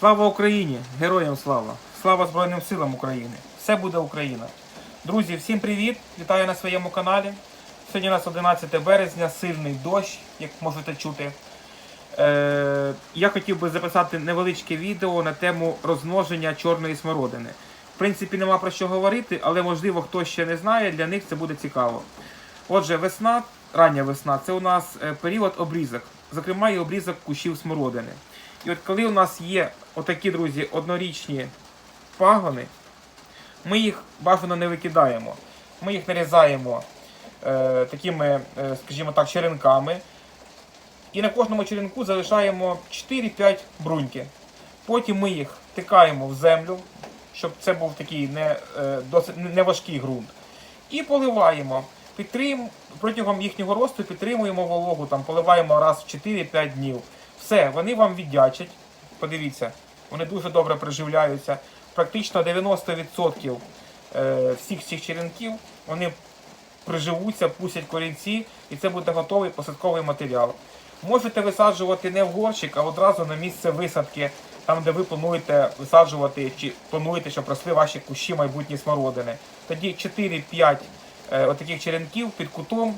Слава Україні! Героям слава! Слава Збройним силам України! Все буде Україна! Друзі, всім привіт! Вітаю на своєму каналі. Сьогодні у нас 11 березня, сильний дощ, як можете чути. Е, я хотів би записати невеличке відео на тему розмноження чорної смородини. В принципі, нема про що говорити, але можливо хтось ще не знає, для них це буде цікаво. Отже, весна, рання весна це у нас е, період обрізок, зокрема і обрізок кущів смородини. І от коли у нас є отакі, друзі, однорічні пагони, ми їх бажано не викидаємо. Ми їх нарізаємо е, такими, е, скажімо так, черенками. І на кожному черенку залишаємо 4-5 бруньки. Потім ми їх тикаємо в землю, щоб це був такий не, е, досить не важкий ґрунт. І поливаємо. Підтрим... Протягом їхнього росту підтримуємо вологу, там, поливаємо раз в 4-5 днів. Все, вони вам віддячать. Подивіться, вони дуже добре приживляються. Практично 90% е, всіх цих черенків вони приживуться, пустять корінці, і це буде готовий посадковий матеріал. Можете висаджувати не в горщик, а одразу на місце висадки, там, де ви плануєте висаджувати чи плануєте, щоб росли ваші кущі майбутні смородини. Тоді 4-5 е, отаких черенків під кутом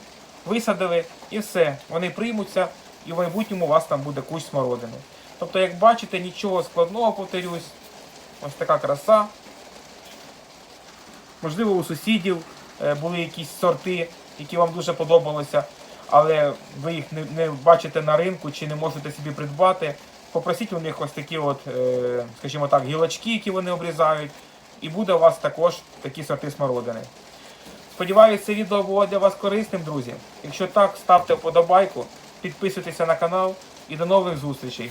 висадили і все. Вони приймуться, і в майбутньому у вас там буде кущ смородини. Тобто, як бачите, нічого складного, повторюсь. Ось така краса. Можливо, у сусідів е, були якісь сорти, які вам дуже подобалися, але ви їх не, не бачите на ринку чи не можете собі придбати. Попросіть у них ось такі, от, е, скажімо так, гілочки, які вони обрізають, і буде у вас також такі сорти смородини. Сподіваюся, це відео було для вас корисним, друзі. Якщо так, ставте вподобайку, підписуйтеся на канал і до нових зустрічей.